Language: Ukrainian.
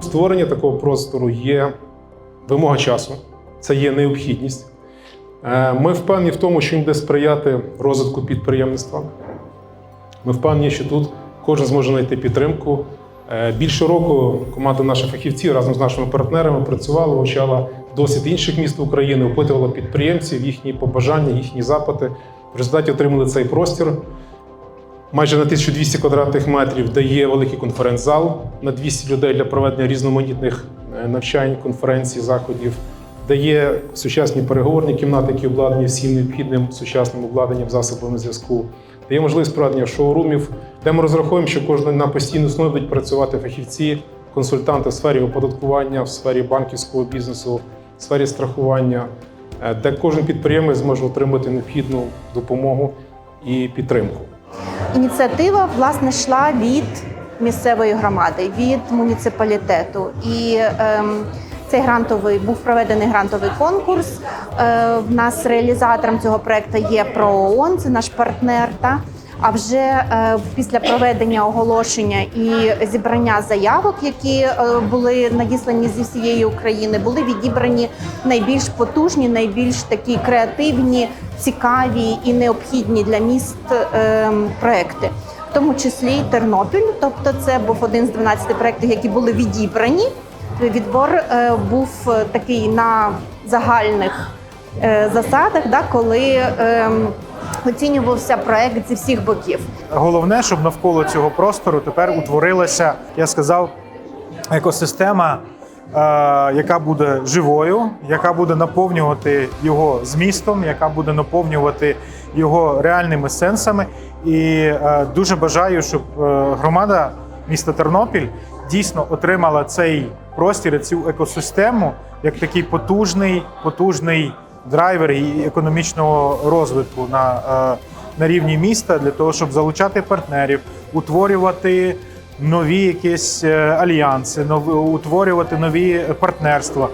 Створення такого простору є вимога часу, це є необхідність. Е, Ми впевнені в тому, що він буде сприяти розвитку підприємництва. Ми впевнені, що тут кожен зможе знайти підтримку. Е, Більше року команда наших фахівців разом з нашими партнерами працювала, вивчала досвід інших міст України, опитувала підприємців, їхні побажання, їхні запити. В результаті отримали цей простір. Майже на 1200 квадратних метрів дає великий конференц-зал на 200 людей для проведення різноманітних е, навчань, конференцій, заходів. Дає сучасні переговорні кімнати, які обладнані всім необхідним сучасним обладнанням, засобами зв'язку. Дає можливість проведення шоурумів, де ми розраховуємо, що кожен на постійній основі будуть працювати фахівці, консультанти в сфері оподаткування, в сфері банківського бізнесу, в сфері страхування, е, де кожен підприємець зможе отримати необхідну допомогу і підтримку. Ініціатива власне йшла від місцевої громади, від муніципалітету. І ем, цей грантовий був проведений грантовий конкурс. Е, в нас реалізатором цього проекту є ПРООН, це наш партнер. Та? А вже е, після проведення оголошення і зібрання заявок, які е, були надіслані зі всієї України, були відібрані найбільш потужні, найбільш такі креативні, цікаві і необхідні для міст проекти. В тому числі Тернопіль, тобто це був один з 12 проєктів, які були відібрані. Відбор е, був е, такий на загальних е, засадах, да, коли ем, оцінювався проект зі всіх боків. Головне, щоб навколо цього простору тепер утворилася, я сказав, екосистема, яка буде живою, яка буде наповнювати його змістом, яка буде наповнювати його реальними сенсами. І дуже бажаю, щоб громада міста Тернопіль дійсно отримала цей простір, цю екосистему як такий потужний, потужний драйвер економічного розвитку на, е, на рівні міста для того, щоб залучати партнерів, утворювати нові якісь е, альянси, нові, утворювати нові партнерства.